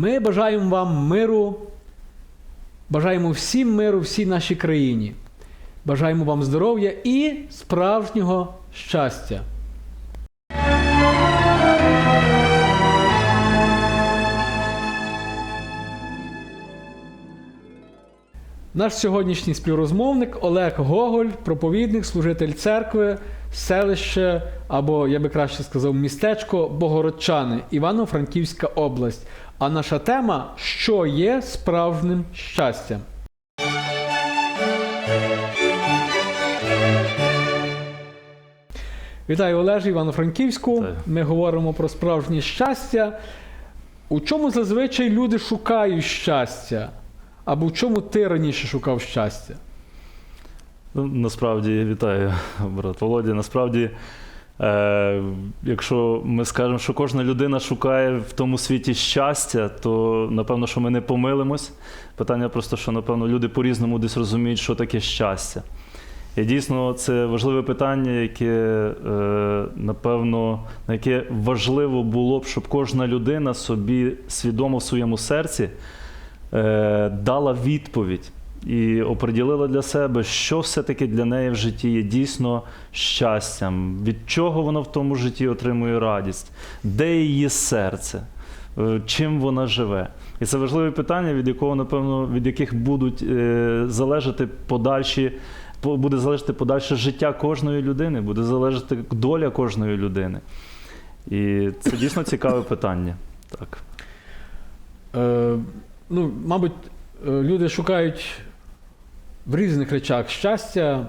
Ми бажаємо вам миру, бажаємо всім миру, всій нашій країні. Бажаємо вам здоров'я і справжнього щастя. Наш сьогоднішній співрозмовник Олег Гоголь, проповідник, служитель церкви, селище або, я би краще сказав, містечко Богородчани, Івано-Франківська область. А наша тема що є справжнім щастям? Вітаю Олеже Івано-Франківську. Ми говоримо про справжнє щастя. У чому зазвичай люди шукають щастя? Або в чому ти раніше шукав щастя? Ну, насправді вітаю, брат Володя. Насправді, е, якщо ми скажемо, що кожна людина шукає в тому світі щастя, то напевно, що ми не помилимось. Питання просто, що напевно люди по-різному десь розуміють, що таке щастя. І дійсно, це важливе питання, яке, е, напевно, на яке важливо було б, щоб кожна людина собі свідомо в своєму серці е, дала відповідь і оприділила для себе, що все-таки для неї в житті є дійсно щастям, від чого вона в тому житті отримує радість, де її серце, е, чим вона живе. І це важливе питання, від якого, напевно, від яких будуть е, залежати подальші. Буде залежати подальше життя кожної людини, буде залежати доля кожної людини. І це дійсно цікаве питання. Так. Е, ну, мабуть, е, люди шукають в різних речах щастя,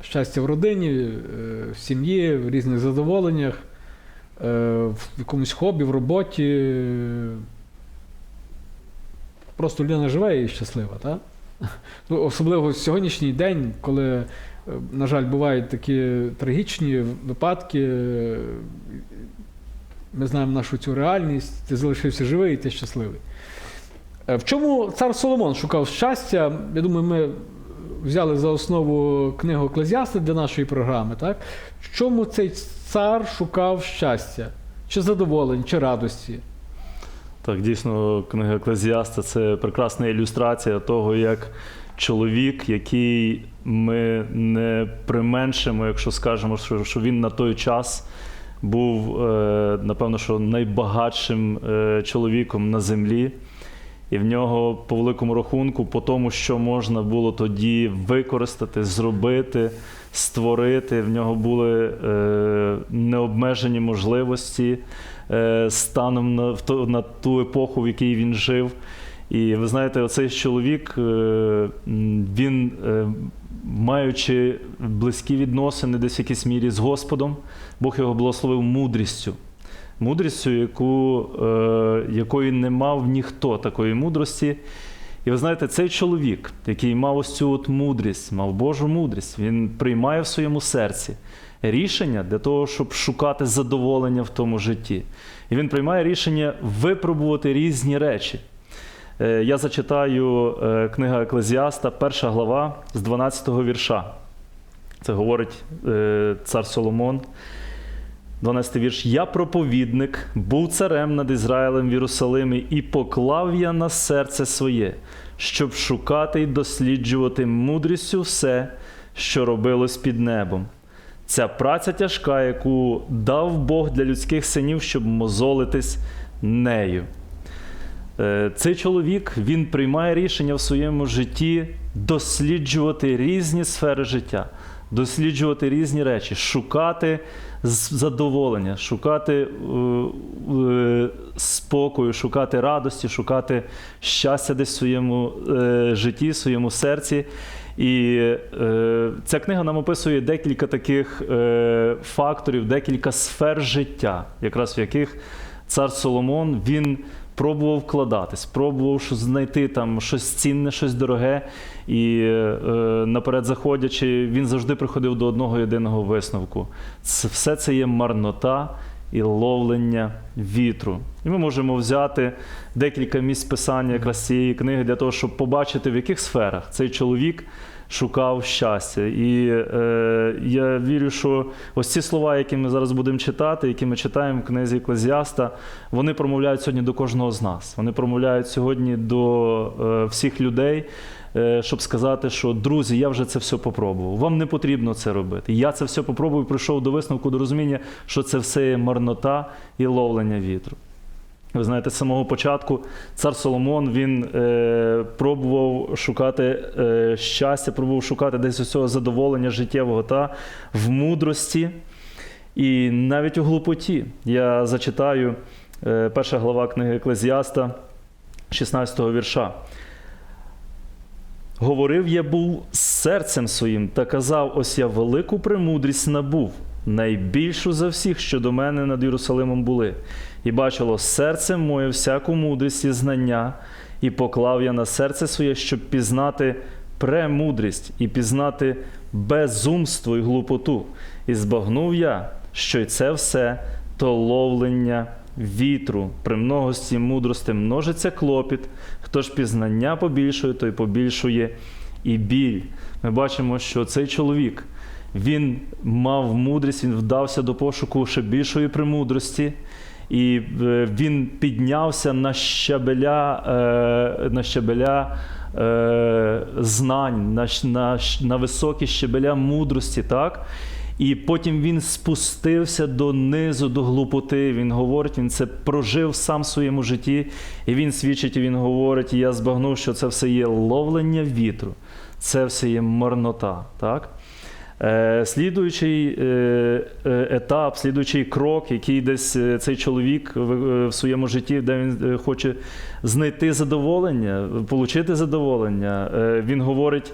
щастя в родині, е, в сім'ї, в різних задоволеннях, е, в якомусь хобі, в роботі. Просто людина живе і щаслива, так? Ну, особливо в сьогоднішній день, коли, е, на жаль, бувають такі трагічні випадки. Ми знаємо нашу цю реальність, ти залишився живий і ти щасливий. Е, В чому цар Соломон шукав щастя? Я думаю, ми взяли за основу книгу Еклезіаста для нашої програми. Так? В чому цей цар шукав щастя? Чи задоволень, чи радості? Так, дійсно, книга Еклезіаста це прекрасна ілюстрація того, як чоловік, який ми не применшимо, якщо скажемо, що, він на той час був, е, напевно, що найбагатшим е, чоловіком на землі. І в нього по великому рахунку, по тому, що можна було тоді використати, зробити, створити, в нього були е, необмежені можливості е, станом на, в ту- на ту епоху, в якій він жив. І ви знаєте, оцей чоловік, е, він, е, маючи близькі відносини десь в якійсь мірі з Господом, Бог його благословив мудрістю. Мудрістю, яку, е, якої не мав ніхто такої мудрості. І ви знаєте, цей чоловік, який мав ось цю от мудрість, мав Божу мудрість, він приймає в своєму серці рішення для того, щоб шукати задоволення в тому житті. І він приймає рішення випробувати різні речі. Е, Я зачитаю е, книга Еклезіаста, перша глава з 12 вірша. Це говорить е, цар Соломон. 12 вірш. Я проповідник, був царем над Ізраїлем в Єрусалимі, і поклав я на серце своє, щоб шукати і досліджувати мудрістю все, що робилось під небом. Ця праця тяжка, яку дав Бог для людських синів, щоб мозолитись нею. Е, Цей чоловік він приймає рішення в своєму житті досліджувати різні сфери життя, досліджувати різні речі, шукати задоволення, шукати е, е, спокою, шукати радості, шукати щастя десь в своєму е, житті, в своєму серці. І ця книга нам описує декілька таких факторів, декілька сфер життя, якраз в яких цар Соломон він пробував вкладатись, пробував знайти там щось цінне, щось дороге. І е, наперед заходячи, він завжди приходив до одного єдиного висновку: це, все це є марнота і ловлення вітру. І ми можемо взяти декілька місць писання якраз цієї книги для того, щоб побачити, в яких сферах цей чоловік шукав щастя. І е, я вірю, що ось ці слова, які ми зараз будемо читати, які ми читаємо в книзі Еклезіаста, вони промовляють сьогодні до кожного з нас. Вони промовляють сьогодні до е, всіх людей. Е, Щоб сказати, що друзі, я вже це все попробував. Вам не потрібно це робити. Я це все попробував, прийшов до висновку, до розуміння, що це все є марнота і ловлення вітру. Ви знаєте, з самого початку цар Соломон він е, пробував шукати е, щастя, пробував шукати десь усього задоволення життєвого та в мудрості і навіть у глупоті. Я зачитаю е, перша глава книги Еклезіаста, 16-го вірша. Говорив я був серцем своїм та казав: ось я велику премудрість набув, найбільшу за всіх, що до мене над Єрусалимом були. І бачило серце моє всяку мудрість і знання, і поклав я на серце своє, щоб пізнати премудрість і пізнати безумство і глупоту. І збагнув я, що й це все то ловлення вітру, при многості мудрости множиться клопіт, хто ж пізнання побільшує, той побільшує і біль. Ми бачимо, що цей чоловік він мав мудрість, він вдався до пошуку ще більшої премудрості. І е, він піднявся на щабеля, е, на щабеля е, знань, на, на, на високі щабеля мудрості, так? І потім він спустився до низу, до глупоти. Він говорить, він це прожив сам в своєму житті, і він свідчить, і він говорить, і я збагнув, що це все є ловлення вітру, це все є марнота. Так? Е, Слідуючий е, е, етап, слідуючий крок, який десь е, цей чоловік в, своєму житті, де він хоче знайти задоволення, отримати задоволення, він говорить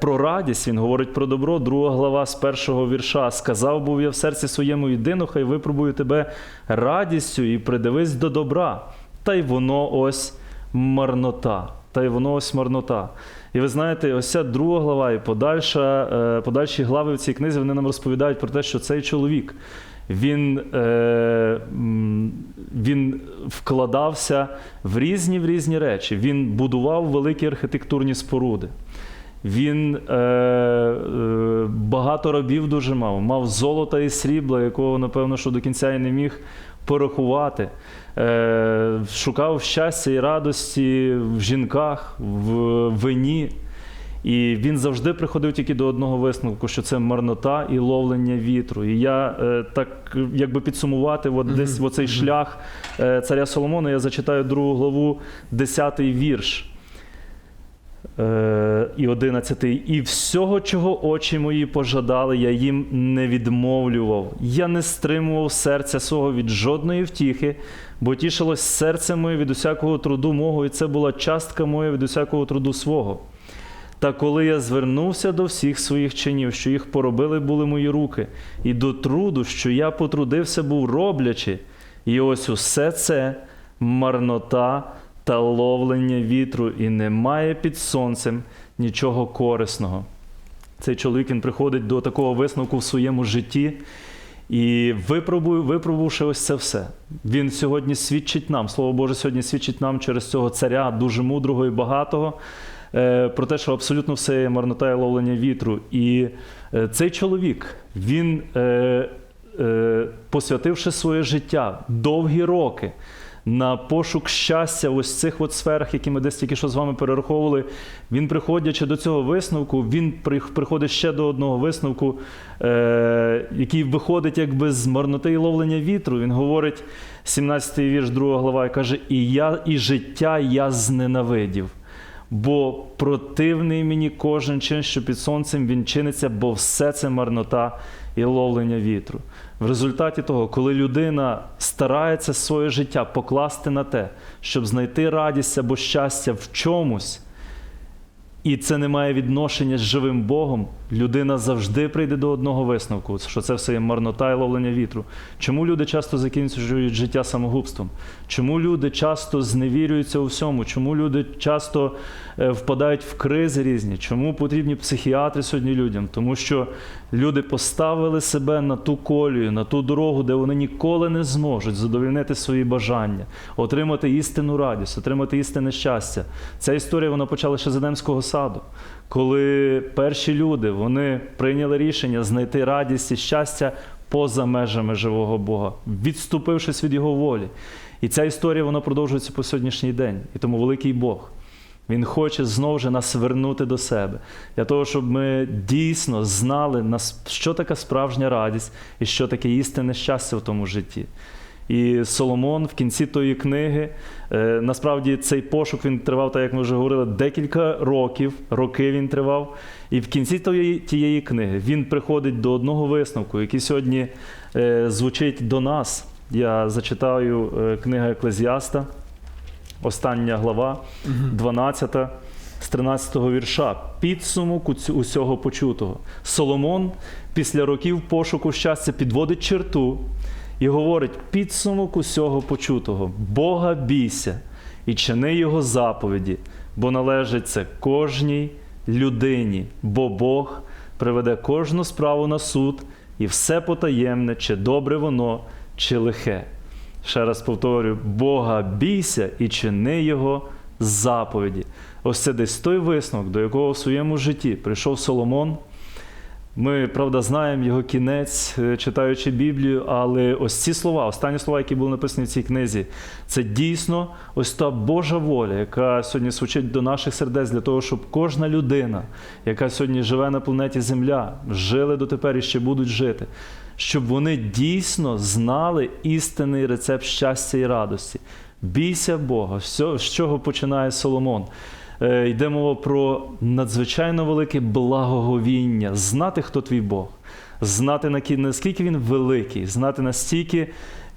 про радість, він говорить про добро. Друга глава з першого вірша. Сказав був я в серці своєму єдину, хай випробую тебе радістю і придивись до добра. Та й воно ось марнота. Та й воно ось марнота. І ви знаєте, ось ця друга глава і подальша, е, подальші глави в цій книзі вони нам розповідають про те, що цей чоловік він, е, він вкладався в різні в різні речі. Він будував великі архітектурні споруди. Він е, е, багато рабів дуже мав, мав золота і срібла, якого, напевно, що до кінця і не міг порахувати. Е, шукав щастя і радості в жінках, в вині. І він завжди приходив тільки до одного висновку, що це марнота і ловлення вітру. І я е, так якби підсумувати, от десь в оцей шлях е, царя Соломона, я зачитаю другу главу, 10 вірш. Е, і 11. І всього, чого очі мої пожадали, я їм не відмовлював. Я не стримував серця свого від жодної втіхи, бо тішилось серце моє від усякого труду мого, і це була частка моя від усякого труду свого. Та коли я звернувся до всіх своїх чинів, що їх поробили були мої руки, і до труду, що я потрудився був роблячи, і ось усе це марнота та ловлення вітру, і немає під сонцем нічого корисного. Цей чоловік він приходить до такого висновку в своєму житті. І випробує, випробувавши ось це все, він сьогодні свідчить нам, Слово Боже, сьогодні свідчить нам через цього царя, дуже мудрого і багатого, е, про те, що абсолютно все є марнота і ловлення вітру. І е, цей чоловік, він, е, посвятивши своє життя довгі роки на пошук щастя ось цих от сферах, які ми десь тільки що з вами перераховували, він, приходячи до цього висновку, він приходить ще до одного висновку, е, який виходить якби з марноти і ловлення вітру. Він говорить, 17-й вірш, 2 глава, і каже: І я, і життя я зненавидів. Бо противний мені кожен чин, що під сонцем він чиниться, бо все це марнота і ловлення вітру. В результаті того, коли людина старається своє життя покласти на те, щоб знайти радість або щастя в чомусь, і це не має відношення з живим Богом, людина завжди прийде до одного висновку, що це все є марнота і ловлення вітру. Чому люди часто закінчують життя самогубством? Чому люди часто зневірюються у всьому? Чому люди часто е, впадають в кризи різні? Чому потрібні психіатри сьогодні людям? Тому що люди поставили себе на ту колію, на ту дорогу, де вони ніколи не зможуть задовольнити свої бажання, отримати істинну радість, отримати істинне щастя. Ця історія вона почала ще з Едемського саду, коли перші люди вони прийняли рішення знайти радість і щастя поза межами живого Бога, відступившись від Його волі. І ця історія вона продовжується по сьогоднішній день. І тому великий Бог. Він хоче знову ж нас вернути до себе, для того, щоб ми дійсно знали, що таке справжня радість і що таке істинне щастя в тому житті. І Соломон в кінці тої книги, е, насправді цей пошук він тривав, так як ми вже говорили, декілька років, роки він тривав. І в кінці тої, тієї книги він приходить до одного висновку, який сьогодні е, звучить до нас. Я зачитаю е, книга Еклезіаста, остання глава, 12 з 13 вірша. Підсумок усього почутого. Соломон після років пошуку щастя підводить черту і говорить: підсумок усього почутого. Бога бійся і чини його заповіді, бо належить це кожній людині, бо Бог приведе кожну справу на суд і все потаємне, чи добре воно, чи лихе. Ще раз повторюю: Бога бійся і чини Його заповіді. Ось це десь той висновок, до якого в своєму житті прийшов Соломон. Ми, правда, знаємо його кінець, е, читаючи Біблію, але ось ці слова, останні слова, які були написані в цій книзі, це дійсно ось та Божа воля, яка сьогодні звучить до наших сердець для того, щоб кожна людина, яка сьогодні живе на планеті Земля, жили дотепер і ще будуть жити, щоб вони дійсно знали істинний рецепт щастя і радості. Бійся Бога, Все, з чого починає Соломон. Е, Йде мова про надзвичайно велике благоговіння, знати, хто твій Бог, знати наскільки він великий, знати настільки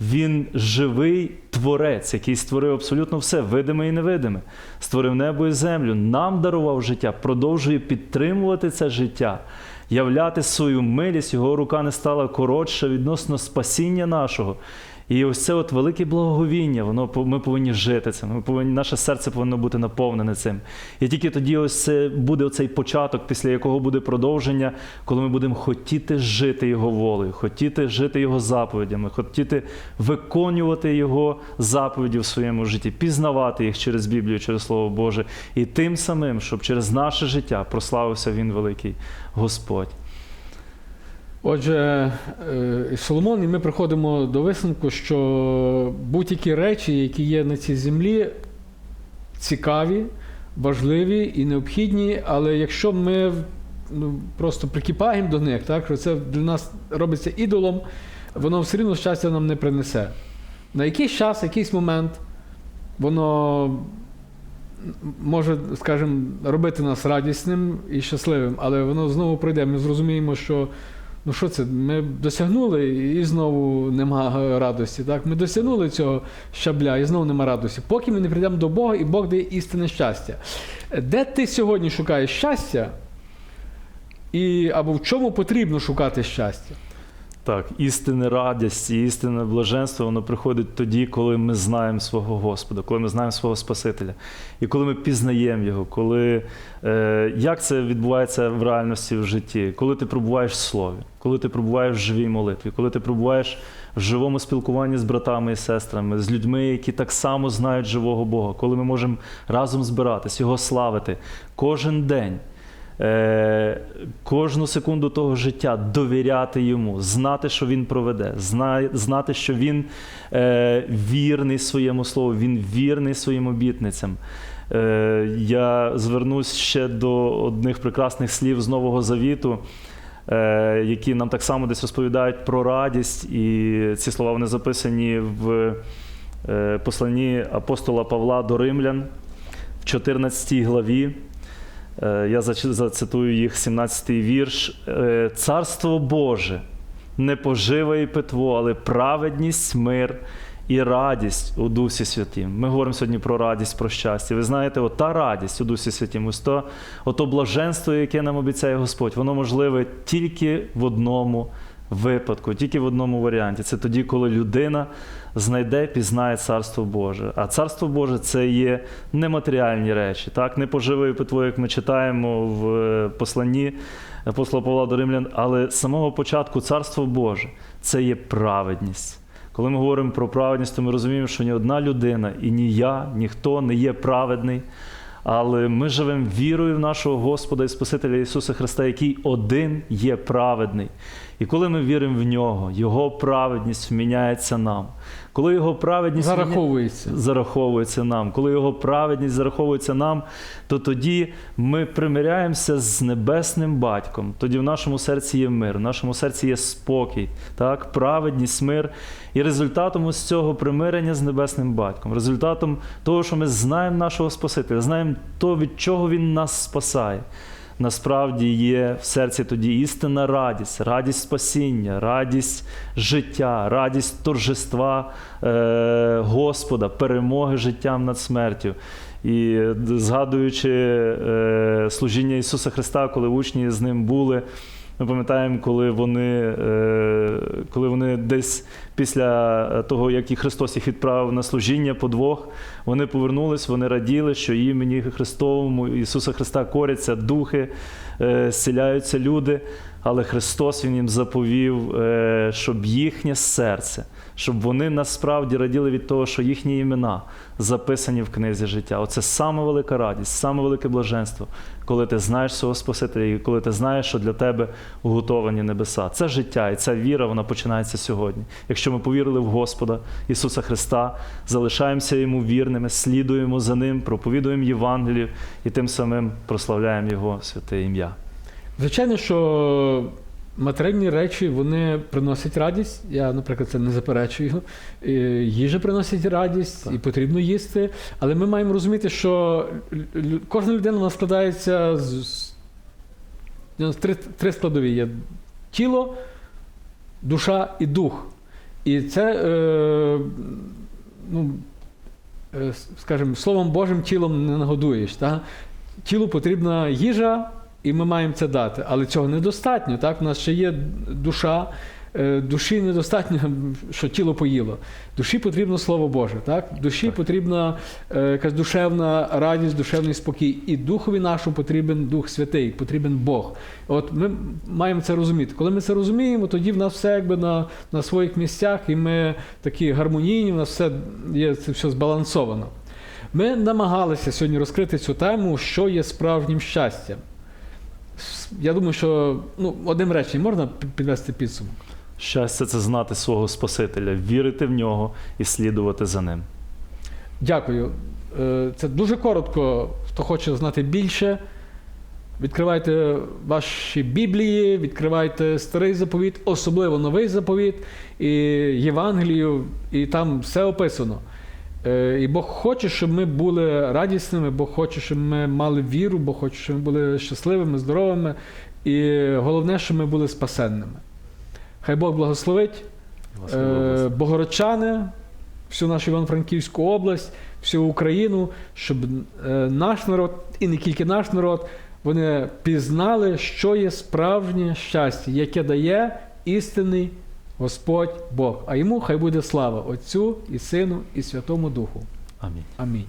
він живий творець, який створив абсолютно все, видиме і невидиме, створив небо і землю, нам дарував життя, продовжує підтримувати це життя, являти свою милість, його рука не стала коротша відносно спасіння нашого. І ось це от велике благоговіння, воно ми повинні жити цим. Ми повинні, наше серце повинно бути наповнене цим. І тільки тоді ось це буде оцей початок, після якого буде продовження, коли ми будемо хотіти жити Його волею, хотіти жити Його заповідями, хотіти виконувати Його заповіді в своєму житті, пізнавати їх через Біблію, через Слово Боже, і тим самим, щоб через наше життя прославився Він великий Господь. Отже, е, Соломон, і ми приходимо до висновку, що будь-які речі, які є на цій землі, цікаві, важливі і необхідні, але якщо ми ну, просто прикипаємо до них, так, що це для нас робиться ідолом, воно все рівно щастя нам не принесе. На якийсь час, якийсь момент, воно може, скажімо, робити нас радісним і щасливим, але воно знову прийде. Ми зрозуміємо, що ну що це, ми досягнули і знову нема радості. Так? Ми досягнули цього щабля і знову нема радості. Поки ми не прийдемо до Бога і Бог дає істинне щастя. Де ти сьогодні шукаєш щастя? І, або в чому потрібно шукати щастя? Так, істинна радість істинне блаженство, воно приходить тоді, коли ми знаємо свого Господа, коли ми знаємо свого Спасителя. І коли ми пізнаємо Його, коли, е, як це відбувається в реальності в житті, коли ти пробуваєш в слові, коли ти пробуваєш в живій молитві, коли ти пробуваєш в живому спілкуванні з братами і сестрами, з людьми, які так само знають живого Бога, коли ми можемо разом збиратись, Його славити кожен день. Е, кожну секунду того життя довіряти йому, знати, що він проведе, зна- знати, що він е, вірний своєму слову, він вірний своїм обітницям. Е, я звернусь ще до одних прекрасних слів з Нового Завіту, які нам так само десь розповідають про радість, і ці слова вони записані в посланні апостола Павла до Римлян в 14 главі. Е, Я зацитую їх 17-й вірш. Е, Царство Боже, не пожива і питво, але праведність, мир і радість у Дусі Святім. Ми говоримо сьогодні про радість, про щастя. Ви знаєте, ота радість у Дусі Святім, ось то, ото блаженство, яке нам обіцяє Господь, воно можливе тільки в одному випадку, тільки в одному варіанті. Це тоді, коли людина знайде, пізнає Царство Боже. А Царство Боже це є нематеріальні речі, так? не поживою питво, як ми читаємо в е, посланні апостола Павла до Римлян, але з самого початку Царство Боже це є праведність. Коли ми говоримо про праведність, то ми розуміємо, що ні одна людина, і ні я, ніхто не є праведний. Але ми живемо вірою в нашого Господа і Спасителя Ісуса Христа, який один є праведний. І коли ми віримо в нього, Його праведність вміняється нам. Коли Його праведність вміня- Зараховується. зараховується нам. Коли Його праведність зараховується нам, то тоді ми примиряємося з небесним батьком. Тоді в нашому серці є мир, в нашому серці є спокій, так? праведність, мир. І результатом ось цього примирення з небесним батьком, результатом того, що ми знаємо нашого Спасителя, знаємо то, від чого Він нас спасає. Насправді є в серці тоді істинна радість, радість спасіння, радість життя, радість торжества е, Господа, перемоги життям над смертю. І згадуючи е, служіння Ісуса Христа, коли учні з ним були, ми пам'ятаємо, коли вони, е, коли вони десь після того, як і Христос їх відправив на служіння по двох, вони повернулись, вони раділи, що імені Христовому Ісуса Христа коряться духи, е, зціляються люди. Але Христос Він їм заповів, е, щоб їхнє серце, щоб вони насправді раділи від того, що їхні імена записані в книзі життя. Оце саме велика радість, саме велике блаженство, коли ти знаєш свого Спасителя і коли ти знаєш, що для тебе уготовані небеса. Це життя і ця віра вона починається сьогодні. Якщо ми повірили в Господа Ісуса Христа, залишаємося йому вірними, слідуємо за Ним, проповідуємо Євангелію і тим самим прославляємо Його святе ім'я. Звичайно, що матеріальні речі вони приносять радість. Я, наприклад, це не заперечую. Е, Їжа приносить радість, Так. і потрібно їсти. Але ми маємо розуміти, що кожна людина вона складається з три, три складові: є тіло, душа і дух. І це, е, ну, е, скажімо, Словом Божим тілом не нагодуєш. Та? Тілу потрібна їжа, і ми маємо це дати. Але цього недостатньо. Так? У нас ще є душа. Е, Душі недостатньо, що тіло поїло. Душі потрібно Слово Боже. Так? Душі Так. потрібна е, якась душевна радість, душевний спокій. І Духові нашому потрібен Дух Святий, потрібен Бог. От ми маємо це розуміти. Коли ми це розуміємо, тоді в нас все якби на, на своїх місцях, і ми такі гармонійні, у нас все є це все збалансовано. Ми намагалися сьогодні розкрити цю тему, що є справжнім щастям. Я думаю, що ну, одним реченням можна підвести підсумок. Щастя це знати свого Спасителя, вірити в нього і слідувати за ним. Дякую. Е, Це дуже коротко. Хто хоче знати більше, відкривайте ваші Біблії, відкривайте старий заповіт, особливо новий заповіт і Євангелію, і там все описано. Е, І Бог хоче, щоб ми були радісними, Бог хоче, щоб ми мали віру, Бог хоче, щоб ми були щасливими, здоровими. І головне, щоб ми були спасенними. Хай Бог благословить. Е, Богородчани, всю нашу Івано-Франківську область, всю Україну, щоб е, наш народ, і не тільки наш народ, вони пізнали, що є справжнє щастя, яке дає істинний Господь Бог. А йому хай буде слава Отцю і Сину, і Святому Духу. Амінь. Амінь.